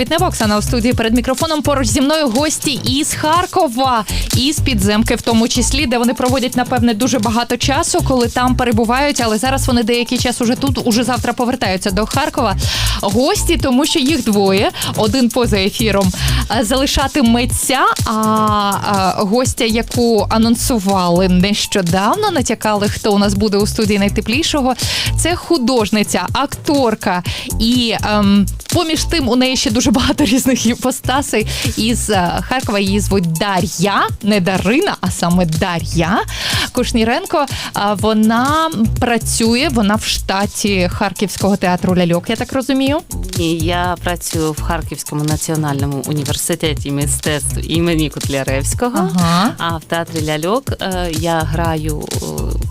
Квітнева, Оксана у студії перед мікрофоном. Поруч зі мною гості із Харкова, із підземки, в тому числі, де вони проводять напевне дуже багато часу, коли там перебувають. Але зараз вони деякий час уже тут, уже завтра повертаються до Харкова. Гості, тому що їх двоє. Один поза ефіром е, залишатиметься. А, гостя, яку анонсували нещодавно, натякали, хто у нас буде у студії найтеплішого. Це художниця, акторка і ем, поміж тим у неї ще дуже багато різних іпостасей. Із е, Харкова її звуть Дар'я, не Дарина, а саме Дар'я Кушніренко. Вона працює, вона в штаті Харківського театру ляльок. Я так розумію. Ні, я працюю в Харківському національному університеті мистецтв імені Котляревського. Ага. А в театрі ляльок е, я граю е,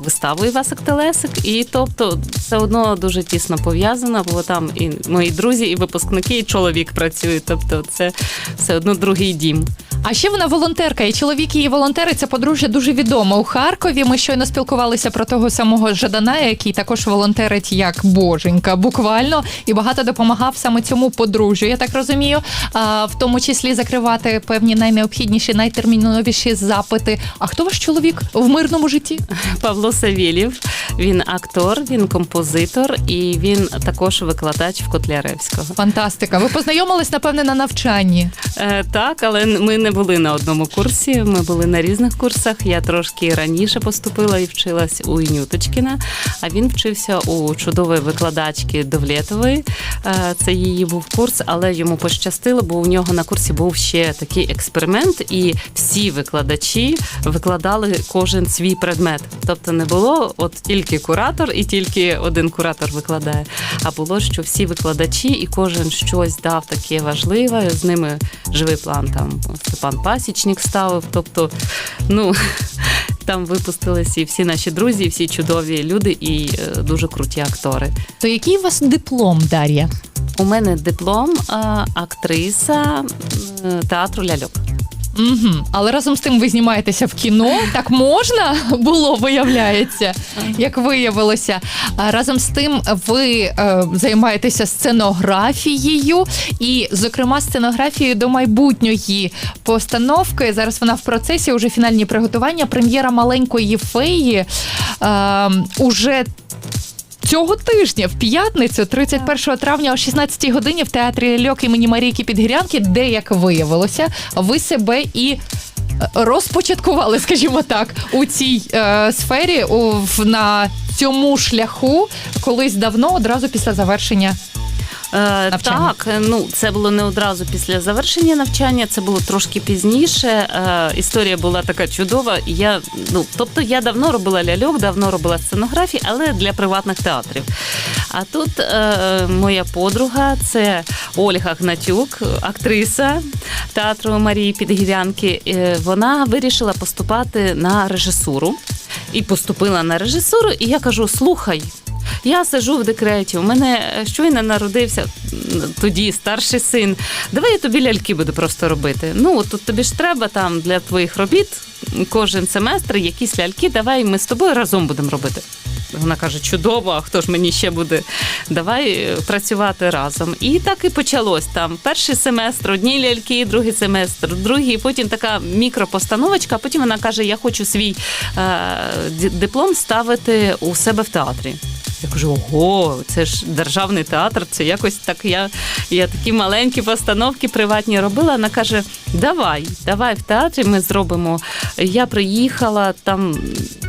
виставу Івасик Телесик, і тобто все одно дуже тісно пов'язано, бо там і мої друзі, і випускники, і чоловік працюють. Тобто, це все одно другий дім. А ще вона волонтерка, і чоловік її волонтери. Це подружжя дуже відомо у Харкові. Ми щойно спілкувалися про того самого Жадана, який також волонтерить як боженька, буквально і багато допомагав саме цьому подружжю. Я так розумію, а, в тому числі закривати певні найнеобхідніші, найтерміновіші запити. А хто ваш чоловік в мирному житті? Павло Савєлєв, він актор, він композитор і він також викладач в Котляревського. Фантастика. Ви познайомились, напевне, на навчанні. Е, так, але ми не були на одному курсі. Ми були на різних курсах. Я трошки раніше поступила і вчилась у Інюточкіна. А він вчився у чудової викладачки Довлєтової. Е, Це її був курс, але йому пощастило, бо у нього на курсі був ще такий експеримент, і всі викладачі викладали кожен свій предмет. Тобто не було от тільки куратор і тільки один куратор викладає. А було, що всі викладачі і кожен щось дав таке важливе. З ними живий план там Степан Пасічник ставив. Тобто, ну там випустилися і всі наші друзі, і всі чудові люди і е, дуже круті актори. То який у вас диплом, Дар'я? У мене диплом актриса театру ляльок. Угу. Але разом з тим ви знімаєтеся в кіно. Так можна було, виявляється, як виявилося. А Разом з тим ви е, займаєтеся сценографією, і, зокрема, сценографією до майбутньої постановки. Зараз вона в процесі уже фінальні приготування. Прем'єра маленької феї е, уже. Цього тижня, в п'ятницю, 31 травня о 16 годині в театрі Льок імені Марійки Підгірянки, де, як виявилося, ви себе і е, розпочаткували, скажімо так, у цій е, сфері, у, в, на цьому шляху, колись давно, одразу після завершення. Е, Навчання. так, ну це було не одразу після завершення навчання, це було трошки пізніше. Е, історія була така чудова. Я ну тобто я давно робила ляльок, давно робила сценографії, але для приватних театрів. А тут е, моя подруга, це Ольга Гнатюк, актриса театру Марії Підгірянки. Е, вона вирішила поступати на режисуру і поступила на режисуру. І я кажу: слухай. Я сижу в декреті. У мене е, щойно народився тоді старший син. Давай я тобі ляльки буду просто робити. Ну тут тобі ж треба там для твоїх робіт кожен семестр якісь ляльки. Давай ми з тобою разом будемо робити. Вона каже: чудово, а хто ж мені ще буде? Давай е, працювати разом. І так і почалось там. Перший семестр, одні ляльки, другий семестр, другий, потім така мікропостановочка. Потім вона каже: Я хочу свій е, диплом ставити у себе в театрі. Я кажу, ого, це ж державний театр, це якось так. Я, я такі маленькі постановки приватні робила. Вона каже: Давай, давай в театрі ми зробимо. Я приїхала там,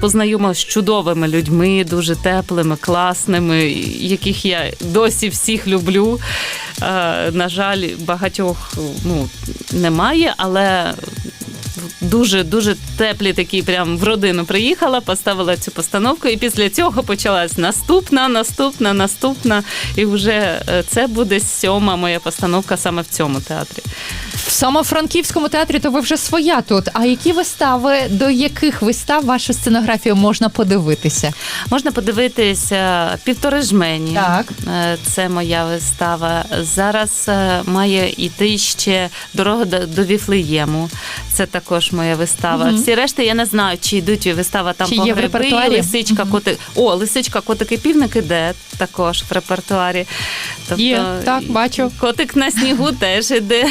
познайомилася з чудовими людьми, дуже теплими, класними, яких я досі всіх люблю. Е, на жаль, багатьох ну, немає, але дуже дуже теплі такі, прям в родину приїхала, поставила цю постановку, і після цього почалась наступна, наступна, наступна. І вже е, це буде сьома моя постановка саме в цьому театрі. В самофранківському театрі то ви вже своя тут. А які вистави, до яких вистав вашу сценографію можна подивитися? Можна подивитися півтори жмені. Так. Е, Це моя вистава. Зараз е, має йти ще дорога до, до Віфлеєму. Це також моя вистава. Мгм. Всі решти я не знаю, чи йдуть вистава там Чи по є в гриби, репертуарі? лисичка, Мгм. котик. О, лисичка, котик і півник іде також в репертуарі. Тобто, Є, так, бачу. Котик на снігу теж іде.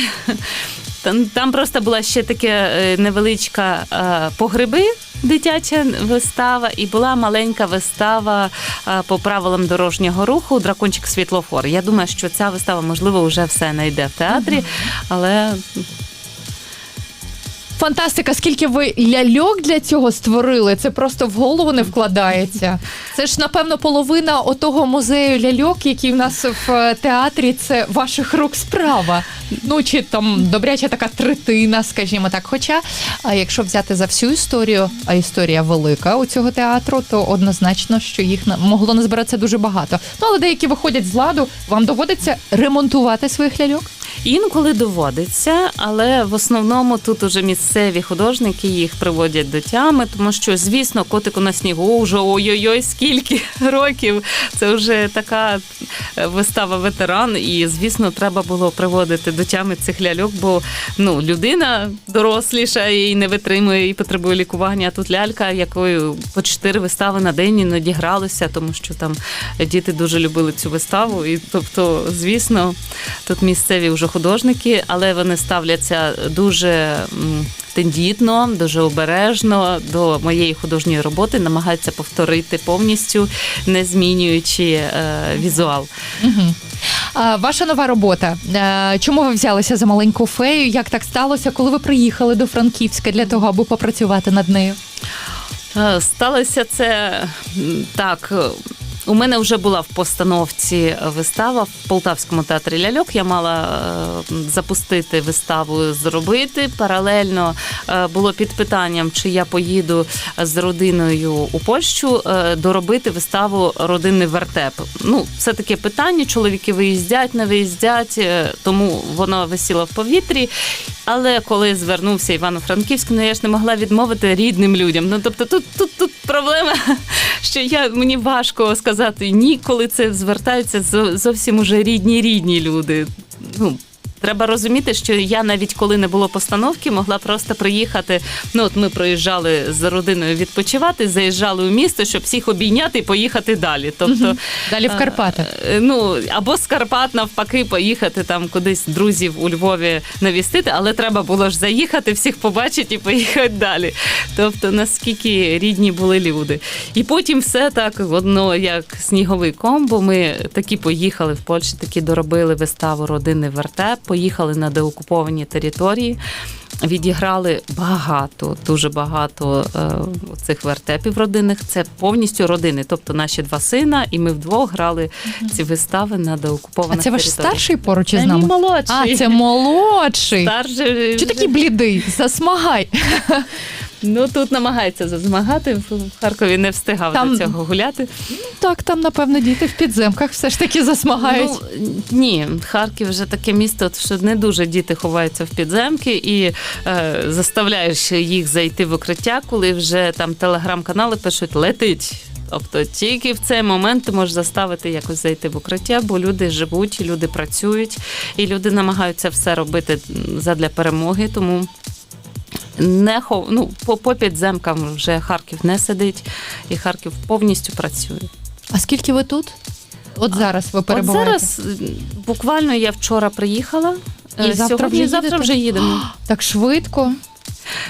Там, там просто була ще таке е, невеличка е, погреби. Дитяча вистава, і була маленька вистава е, по правилам дорожнього руху Дракончик світлофор. Я думаю, що ця вистава, можливо, вже все не йде в театрі, але Фантастика, скільки ви ляльок для цього створили, це просто в голову не вкладається. Це ж, напевно, половина отого музею ляльок, який в нас в е, театрі, це ваших рук справа. Ну, чи там добряча така третина, скажімо так. Хоча, а якщо взяти за всю історію, а історія велика у цього театру, то однозначно, що їх могло назбиратися дуже багато. Ну, але деякі виходять з ладу, вам доводиться ремонтувати своїх ляльок? Інколи доводиться. Але в основному тут уже місцеві художники їх приводять до тями, тому що, звісно, котику на снігу вже ой-ой-ой, скільки років. Це вже така е, вистава ветеран, і звісно, треба було приводити до тями цих ляльок, бо ну людина доросліша і не витримує і потребує лікування. А тут лялька, якою по чотири вистави на день іноді гралися, тому що там діти дуже любили цю виставу. І тобто, звісно, тут місцеві вже художники, але вони ставляться дуже. Тендітно, дуже обережно до моєї художньої роботи намагаються повторити повністю, не змінюючи е, візуал. Угу. А, ваша нова робота. Е, чому ви взялися за маленьку фею? Як так сталося, коли ви приїхали до Франківська для того, аби попрацювати над нею? Е, Сталося це так. Е, У мене вже була в постановці вистава в Полтавському театрі ляльок. Я мала е, запустити виставу, зробити. Паралельно е, було під питанням, чи я поїду з родиною у Польщу е, доробити виставу Родинний вертеп. Ну, це таке питання. Чоловіки виїздять, не виїздять, е, тому воно висіло в повітрі. Але коли звернувся Івано-Франківськ, ну я ж не могла відмовити рідним людям. Ну тобто, тут, тут, тут проблема, що я мені важко сказати ні, коли це звертаються зовсім уже рідні рідні люди. Ну. Треба розуміти, що я навіть коли не було постановки, могла просто приїхати. Ну от ми проїжджали з родиною відпочивати, заїжджали у місто, щоб всіх обійняти і поїхати далі. Тобто, Далі в Карпати. Е, Ну або з Карпат навпаки поїхати там кудись друзів у Львові навістити, але треба було ж заїхати, всіх побачити і поїхати далі. Тобто, наскільки рідні були люди. І потім все так одно, як сніговий ком, бо ми такі поїхали в Польщі, такі доробили виставу Родинний вертеп, поїхали на деокуповані території. Відіграли багато, дуже багато е, цих вертепів родинних. Це повністю родини, тобто наші два сина, і ми вдвох грали ці вистави на А це ваш територіях. старший поруч із Та нами? мій молодший. А, це молодший. Старший. Чи такий блідий? Засмагай. Ну тут намагається зазмагати. В Харкові не встигав Там- до цього гуляти. Так, там, напевно, діти в підземках все ж таки засмагають. Ну, ні, Харків вже таке місто, що не дуже діти ховаються в підземки і е, заставляєш їх зайти в укриття, коли вже там телеграм-канали пишуть летить. Тобто тільки в цей момент ти можеш заставити якось зайти в укриття, бо люди живуть, люди працюють, і люди намагаються все робити задля перемоги. Тому не хов... ну, по, по підземкам вже Харків не сидить, і Харків повністю працює. А скільки ви тут? От зараз ви От зараз буквально я вчора приїхала. І е, завтра сьогодні, вже завтра вже їдемо. Так швидко.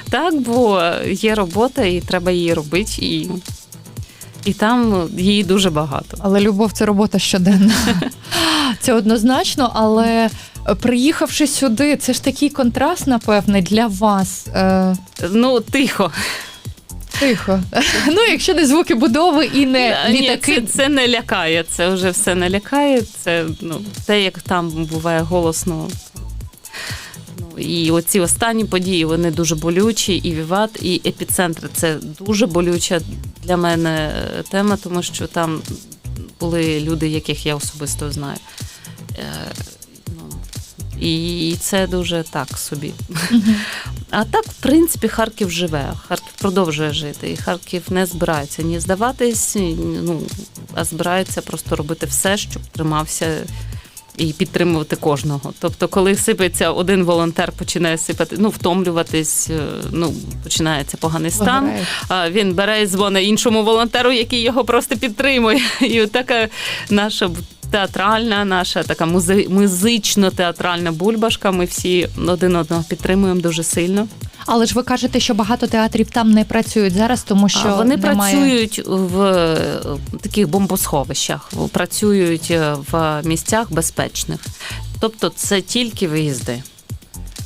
Так, бо є робота, і треба її робити, і, і там її дуже багато. Але любов це робота щоденна. Це однозначно, але е, приїхавши сюди, це ж такий контраст, напевне, для вас. Е, Ну, тихо. тихо. Ну, якщо не звуки будови і не Ні, літаки. це, це не лякає. Це вже все не лякає. Це ну, те, як там буває голосно. Ну, і оці останні події вони дуже болючі, і Віват, і епіцентр це дуже болюча для мене е, тема, тому що там були люди, яких я особисто знаю. І це дуже так собі. А так, в принципі, Харків живе. Харків продовжує жити. І Харків не збирається ні здаватись, ну, а збирається просто робити все, щоб тримався. І підтримувати кожного. Тобто, коли сипеться один волонтер, починає сипати, ну втомлюватись, е, ну починається поганий стан. Виграють. А він бере і дзвонить іншому волонтеру, який його просто підтримує. І така наша театральна, наша така музи- музично-театральна бульбашка. Ми всі один одного підтримуємо дуже сильно. Але ж ви кажете, що багато театрів там не працюють зараз, тому що А вони немає... працюють в е, таких бомбосховищах, працюють е, в місцях безпечних. Тобто це тільки виїзди.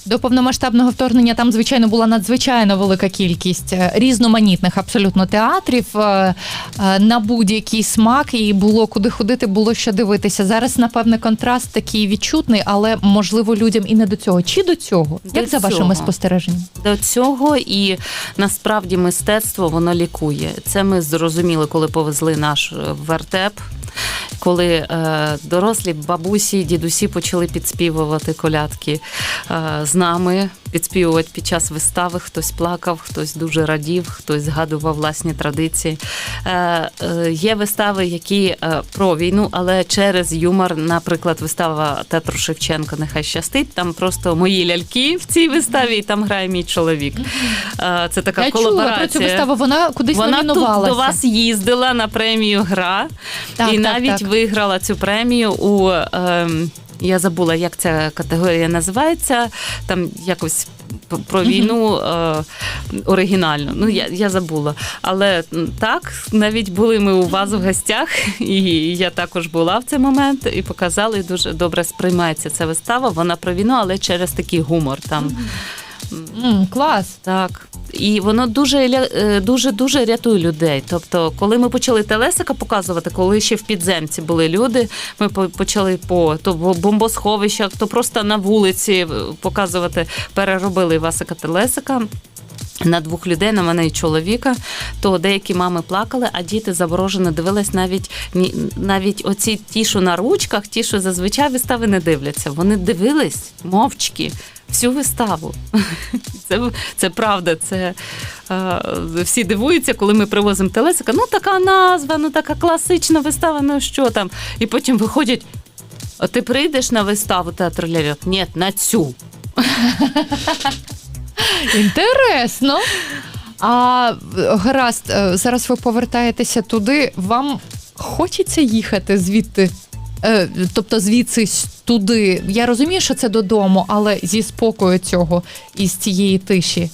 До повномасштабного вторгнення там, звичайно, була надзвичайно велика кількість е, різноманітних абсолютно театрів е, е, на будь-який смак, і було куди ходити, було що дивитися. Зараз, напевне, контраст такий відчутний, але можливо людям і не до цього. Чи до цього? До Як за вашими спостереженнями? до цього, і насправді мистецтво воно лікує. Це ми зрозуміли, коли повезли наш вертеп. Коли е, дорослі бабусі, і дідусі почали підспівувати колядки е, з нами, підспівувати під час вистави. Хтось плакав, хтось дуже радів, хтось згадував власні традиції. Е, е, є вистави, які е, про війну, але через юмор, наприклад, вистава Театру Шевченка Нехай щастить. Там просто мої ляльки в цій виставі, і там грає мій чоловік. Е, Це така Я чула про цю виставу. Вона кудись Вона тут номінувалася. до вас їздила на премію Гра Так, і навіть так. виграла цю премію у. Ем, я забула, як ця категорія називається. Там якось про війну е, оригінально. Ну, я, я забула. Але так, навіть були ми у вас в гостях, і я також була в цей момент, і показали, і дуже добре сприймається ця вистава. Вона про війну, але через такий гумор. Там М, клас. так. І воно дуже ля- е, дуже дуже рятує людей. Тобто, коли ми почали телесика показувати, коли ще в підземці були люди, ми по- почали по то в бомбосховищах, то просто на вулиці е, показувати, переробили Івасика Телесика. На двох людей, на мене і чоловіка, то деякі мами плакали, а діти заворожено дивились навіть ні- навіть оці ті, що на ручках, ті, що зазвичай вистави не дивляться. Вони дивились мовчки всю виставу. Це, це правда. Це е, всі дивуються, коли ми привозимо телесика. Ну така назва, ну така класична вистава, ну що там. І потім виходять. А ти прийдеш на виставу театру ляльок? Ні, на цю. Інтересно. А гаразд, е, зараз ви повертаєтеся туди. Вам хочеться їхати звідти? Е, Тобто звідси туди. Я розумію, що це додому, але зі спокою цього і з цієї тиші.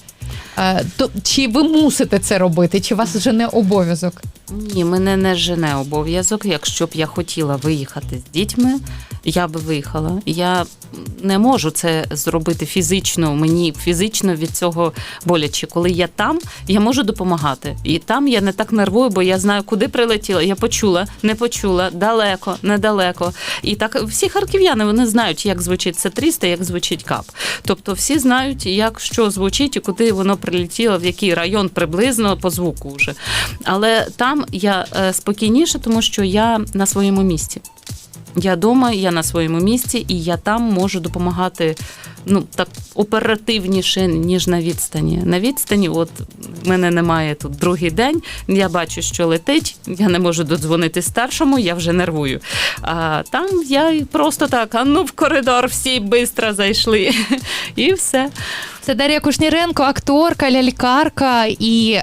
Е, То чи ви мусите це робити, чи вас вже не обов'язок? Ні, мене не жене обов'язок. Якщо б я хотіла виїхати з дітьми, я би виїхала. Я не можу це зробити фізично. Мені фізично від цього боляче. Коли я там, я можу допомагати. І там я не так нервую, бо я знаю, куди прилетіла. Я почула, не почула, далеко, недалеко. І так всі харків'яни вони знають, як звучить це 300, як звучить кап. Тобто всі знають, як що звучить і куди воно прилетіло, в який район приблизно по звуку вже. Але там я е, спокійніше, тому що я на своєму місці. Я вдома, я на своєму місці, і я там можу допомагати ну так оперативніше, ніж на відстані. На відстані, от в мене немає тут другий день. Я бачу, що летить. Я не можу додзвонити старшому, я вже нервую. А там я просто так, а ну в коридор, всі швидко зайшли, і все. Це Дар'я Кушніренко, акторка, лялькарка і е,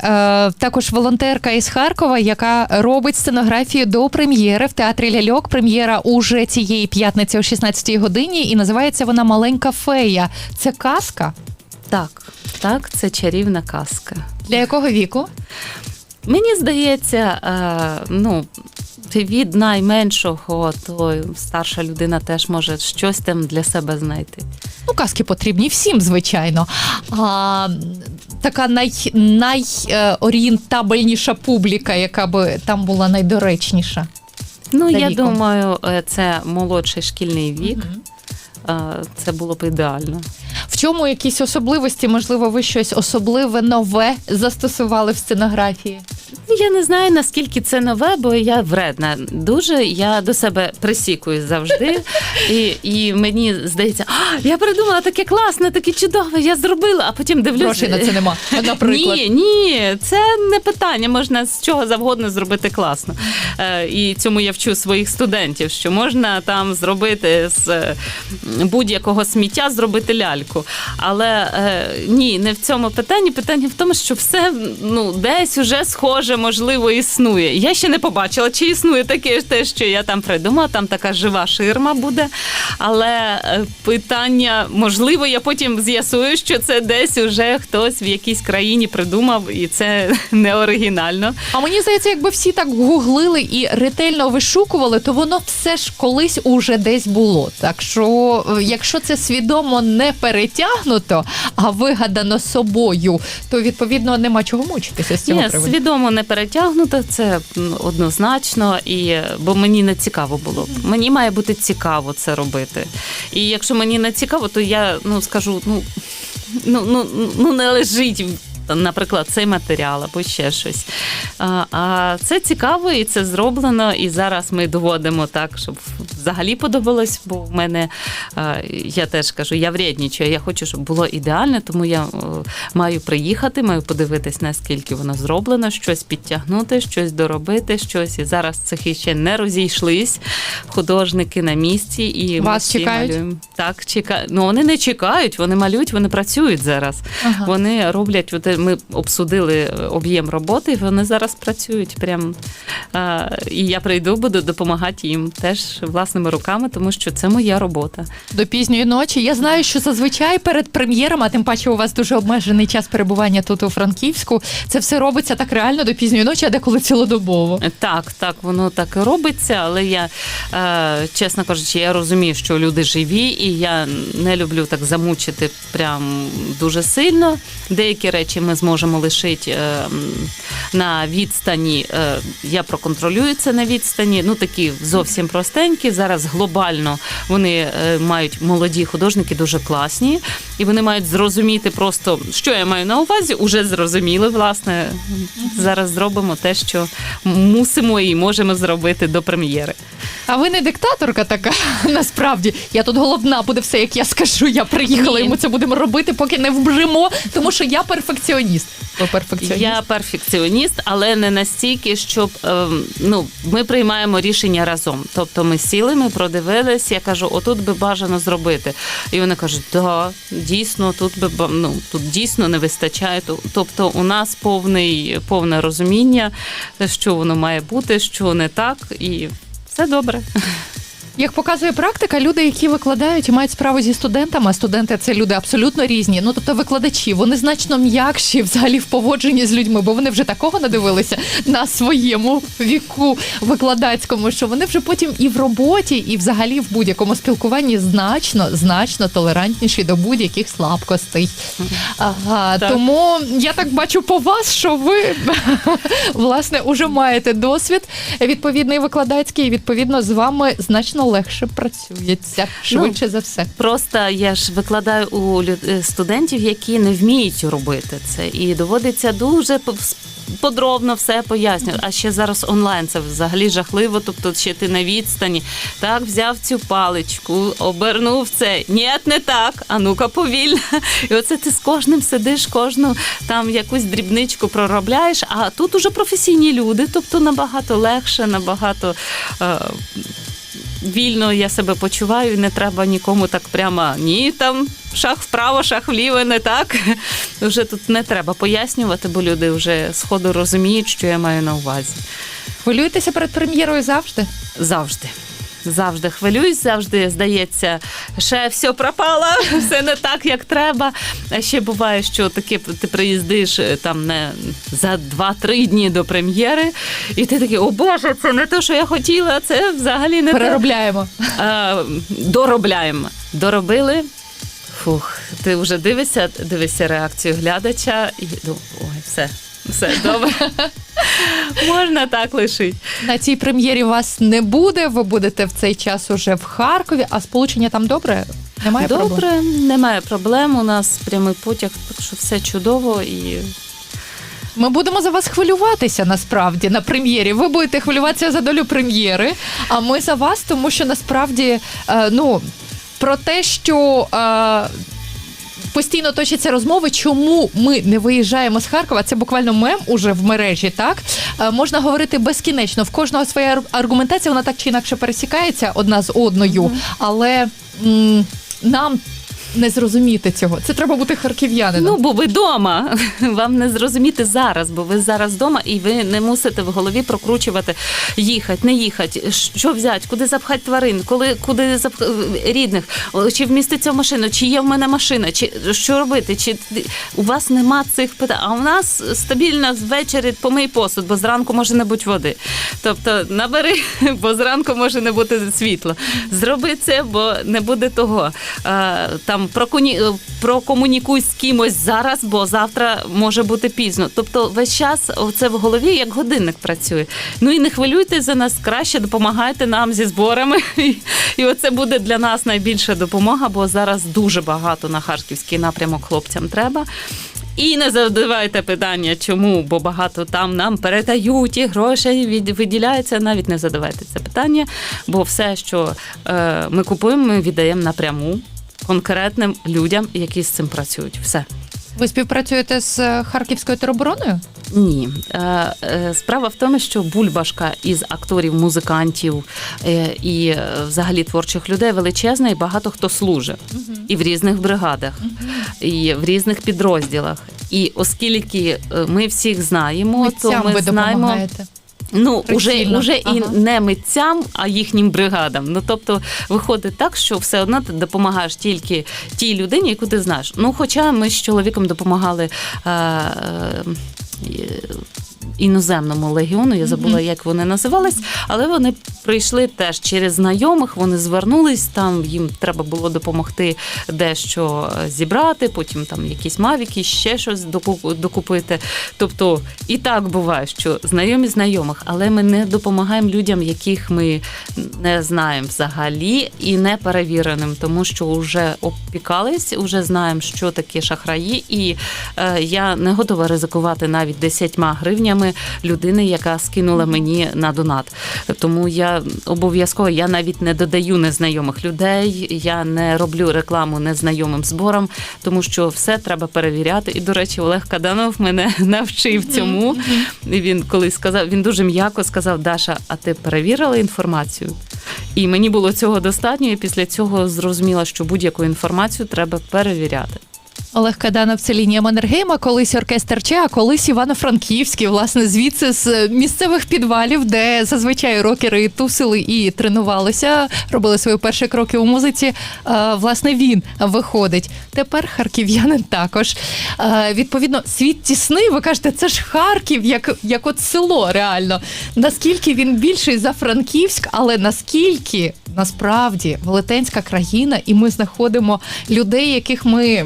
також волонтерка із Харкова, яка робить сценографію до прем'єри в театрі ляльок. Прем'єра уже цієї п'ятниці о 16-й годині, і називається вона Маленька фея. Це казка Так, так, це чарівна казка. для якого віку? Мені здається, е, ну. Від найменшого, то старша людина теж може щось там для себе знайти. Ну, казки потрібні всім, звичайно. А, така най, найорієнтабельніша публіка, яка би там була найдоречніша. Ну, За я віком. думаю, е, це молодший шкільний вік. Е, Це було б ідеально. В чому якісь особливості? Можливо, ви щось особливе нове застосували в сценографії? Я не знаю наскільки це нове, бо я вредна. Дуже я до себе присікую завжди. І, і мені здається, а, я придумала таке класне, таке чудове, я зробила, а потім дивлюся. Грошей на це нема. Наприклад. Ні, ні, це не питання. Можна з чого завгодно зробити класно. Е, і цьому я вчу своїх студентів, що можна там зробити з будь-якого сміття зробити ляльку. Але е, ні, не в цьому питанні. Питання в тому, що все ну, десь уже схоже, можливо, існує. Я ще не побачила, чи існує таке ж те, що я там придумала. Там така жива ширма буде. Але е, питання, можливо, я потім з'ясую, що це десь уже хтось в якійсь країні придумав, і це не оригінально. А мені здається, якби всі так гуглили і ретельно вишукували, то воно все ж колись уже десь було. Так що, е, якщо це свідомо не перетягнуто, а вигадано собою, то відповідно нема чого мучитися з цього Ні, приводу. свідомо не перетягнуто, це однозначно, і бо мені не цікаво було. Мені має бути цікаво це робити. І якщо мені не цікаво, то я ну скажу, ну ну, ну, ну не лежить. Наприклад, цей матеріал або ще щось. А, це цікаво і це зроблено. І зараз ми доводимо так, щоб взагалі подобалось. Бо в мене я теж кажу, я вреднічаю, я хочу, щоб було ідеальне, тому я маю приїхати, маю подивитись, наскільки воно зроблено, щось підтягнути, щось доробити, щось. І зараз цехи ще не розійшлись. Художники на місці і ми Вас всі чекають? малюємо. Так, чекають. Ну вони не чекають, вони малюють, вони працюють зараз. Ага. Вони роблять, ми обсудили е, об'єм роботи, і вони зараз працюють. Прям а, і я прийду, буду допомагати їм теж власними руками, тому що це моя робота. До пізньої ночі. Я знаю, що зазвичай перед прем'єром, а тим паче у вас дуже обмежений час перебування тут у Франківську. Це все робиться так реально до пізньої ночі, а деколи цілодобово. Так, так, воно так і робиться, але я, е, чесно кажучи, я розумію, що люди живі, і я не люблю так замучити прям дуже сильно. Деякі речі ми зможемо лишити е, на відстані. Е, я проконтролюю це на відстані. Ну такі зовсім простенькі. Зараз глобально вони е, мають молоді художники дуже класні, і вони мають зрозуміти просто, що я маю на увазі. Уже зрозуміли, власне. Зараз зробимо те, що мусимо і можемо зробити до прем'єри. А ви не диктаторка така, насправді. Я тут головна, буде все, як я скажу. Я приїхала, Ні. і ми це будемо робити, поки не вбримо, тому що я перфекціоніст. Перфекціоніст. Я перфекціоніст, але не настільки, щоб ем, ну ми приймаємо рішення разом. Тобто ми сіли, ми продивились. Я кажу, отут би бажано зробити. І вони кажуть, да, дійсно, тут би ну, тут дійсно не вистачає. Тобто, у нас повний повне розуміння, що воно має бути, що не так, і все добре. Як показує практика, люди, які викладають і мають справу зі студентами, а студенти це люди абсолютно різні. Ну тобто викладачі, вони значно м'якші взагалі в поводженні з людьми, бо вони вже такого надивилися на своєму віку викладацькому, що вони вже потім і в роботі, і взагалі в будь-якому спілкуванні значно, значно толерантніші до будь-яких слабкостей. Ага, Так. тому я так бачу по вас, що ви власне уже маєте досвід відповідний викладацький, і відповідно з вами значно легше працюється швидше за все. Просто я ж викладаю у е, студентів, які не вміють робити це, і доводиться дуже подробно все пояснювати. А ще зараз онлайн це взагалі жахливо. Тобто, ще ти на відстані так взяв цю паличку, обернув це. Ні, не так. А ну-ка повільно. І оце ти з кожним сидиш, кожну там якусь дрібничку проробляєш. А тут уже професійні люди, тобто набагато легше, набагато. Е- вільно я себе почуваю, і не треба нікому так прямо ні там шах вправо, шах вліво, не так. Вже тут не треба пояснювати, бо люди вже сходу розуміють, що я маю на увазі. Хвилюєтеся перед прем'єрою завжди? Завжди. Завжди хвилююсь, завжди здається, ще все пропало, все не так, як треба. А ще буває, що таке ти приїздиш е, там не за 2-3 дні до прем'єри, і ти такий, о Боже, це не те, що я хотіла, це взагалі не. Переробляємо. Е, доробляємо. Доробили. Фух, ти вже дивишся, дивишся реакцію глядача і думаю, ой, все, все добре. Можна так лишити. На цій прем'єрі вас не буде. Ви будете в цей час уже в Харкові, а сполучення там добре? Немає проблем? Добре, немає проблем. У нас прямий потяг, так що все чудово і Ми будемо за вас хвилюватися насправді на прем'єрі. Ви будете хвилюватися за долю прем'єри, а ми за вас, тому що насправді е, ну про те, що. Постійно точаться розмови, чому ми не виїжджаємо з Харкова. Це буквально мем уже в мережі. Так Е, можна говорити безкінечно. В кожного своя ар- аргументація, вона так чи інакше пересікається одна з одною, але м, нам не зрозуміти цього. Це треба бути харків'янином. Ну, бо ви вдома. Вам не зрозуміти зараз, бо ви зараз вдома, і ви не мусите в голові прокручувати їхати, не їхати, що взяти, куди запхати тварин, коли куди запх... рідних, чи вміститься в машину, чи є в мене машина, чи що робити, чи у вас нема цих питань. А у нас стабільно ввечері помий посуд, бо зранку може не бути води. Тобто набери, бо зранку може не бути світла. Зроби це, бо не буде того. Там проконі... прокомунікуй з кимось зараз, бо завтра може бути пізно. Тобто весь час це в голові як годинник працює. Ну і не хвилюйтесь за нас краще, допомагайте нам зі зборами. І, оце буде для нас найбільша допомога, бо зараз дуже багато на харківський напрямок хлопцям треба. І не задавайте питання, чому, бо багато там нам передають і гроші від- виділяються. Навіть не задавайте це питання, бо все, що е, ми купуємо, ми віддаємо напряму конкретним людям, які з цим працюють. Все. Ви співпрацюєте з е, Харківською теробороною? Ні, Е, е, справа в тому, що бульбашка із акторів, музикантів і взагалі творчих людей величезна, і багато хто служить і в різних бригадах, і в різних підрозділах. І оскільки ми всіх знаємо, то ми ви знаємо. допомагаєте. Ну, уже, уже Ага. і не митцям, а їхнім бригадам. Ну тобто виходить так, що все одно ти допомагаєш тільки тій людині, яку ти знаєш. Ну, хоча ми з чоловіком допомагали. Е, е, Іноземному легіону, я забула, як вони називались, але вони прийшли теж через знайомих. Вони звернулись там. Їм треба було допомогти дещо зібрати, потім там якісь мавіки, ще щось доку- докупити. Тобто і так буває, що знайомі знайомих, але ми не допомагаємо людям, яких ми не знаємо взагалі і не перевіреним, тому що вже опікались, вже знаємо, що таке шахраї, і е, я не готова ризикувати навіть 10 гривнями людини, яка скинула мені на донат. Тому я обов'язково я навіть не додаю незнайомих людей, я не роблю рекламу незнайомим зборам, тому що все треба перевіряти. І, до речі, Олег Каданов мене навчив цьому. І він колись сказав, він дуже м'яко сказав: Даша, а ти перевірила інформацію? І мені було цього достатньо. І після цього зрозуміла, що будь-яку інформацію треба перевіряти. Олег Каданов це лінія Маннергейма, колись оркестр Че, а колись Івано-Франківський, власне, звідси з місцевих підвалів, де зазвичай рокери тусили і тренувалися, робили свої перші кроки у музиці. е, Власне, він виходить. Тепер харків'янин також. Е, Відповідно, світ тісний. Ви кажете, це ж Харків, як, як от село, реально. Наскільки він більший за Франківськ, але наскільки насправді велетенська країна, і ми знаходимо людей, яких ми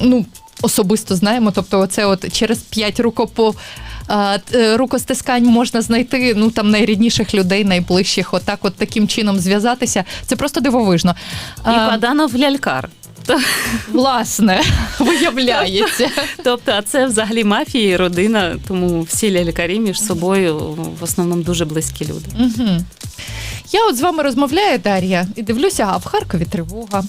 ну, особисто знаємо. Тобто, оце от через п'ять рукопо. е, Рукостискань можна знайти ну там найрідніших людей, найближчих, отак, от таким чином зв'язатися. Це просто дивовижно. І А, Паданов лялькар. власне, виявляється. Тобто, а це взагалі мафія і родина, тому всі лялькарі між собою в основному дуже близькі люди. Угу. Я от з вами розмовляю, Дар'я, і дивлюся, а в Харкові тривога.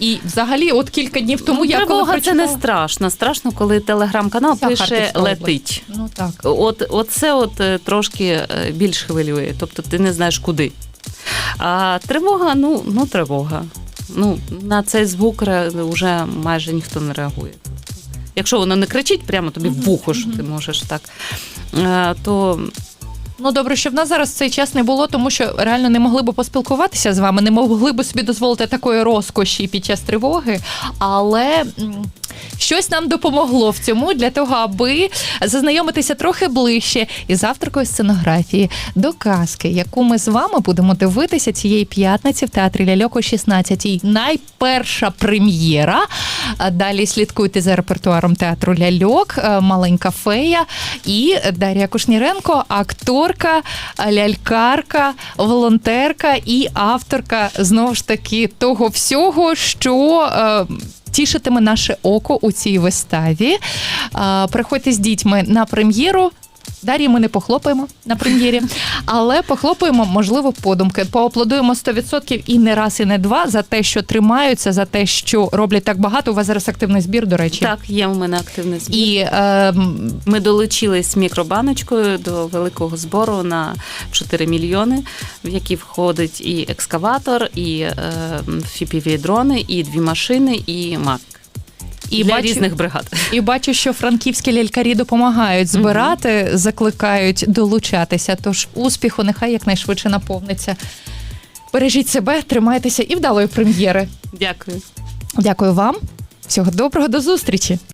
І взагалі, от кілька днів тому ну, я коли тривога це не страшно. Страшно, коли телеграм-канал Вся пише летить. Ну так. От, от це от е, трошки е, більш хвилює, тобто ти не знаєш куди. А тривога, ну, ну тривога. Ну, на цей звук вже майже ніхто не реагує. Якщо воно не кричить прямо тобі в вухо, що ти можеш так, е, то Ну добре, що в нас зараз цей час не було, тому що реально не могли би поспілкуватися з вами, не могли би собі дозволити такої розкоші під час тривоги. Але щось нам допомогло в цьому для того, аби зазнайомитися трохи ближче із авторкою сценографії до казки, яку ми з вами будемо дивитися цієї п'ятниці в театрі Ляльок о 16-й. Найперша прем'єра. Далі слідкуйте за репертуаром театру Ляльок, е, маленька фея і Дар'я Кушніренко, акторка, лялькарка, волонтерка і авторка знову ж таки того всього, що. е, тішитиме наше око у цій виставі. Приходьте з дітьми на прем'єру. Дар'ї ми не похлопаємо на прем'єрі, але похлопаємо, можливо, подумки. Поаплодуємо 100% і не раз, і не два за те, що тримаються, за те, що роблять так багато. У вас зараз активний збір, до речі. Так, є у мене активний збір. І ем, Ми долучились мікробаночкою до великого збору на 4 мільйони, в який входить і екскаватор, і е, fpv дрони, і дві машини, і мак. І для бачу- різних бригад. І бачу, що франківські лялькарі допомагають збирати, закликають долучатися. Тож успіху нехай якнайшвидше наповниться. Бережіть себе, тримайтеся і вдалої прем'єри. Дякую. Дякую вам. Всього доброго, до зустрічі.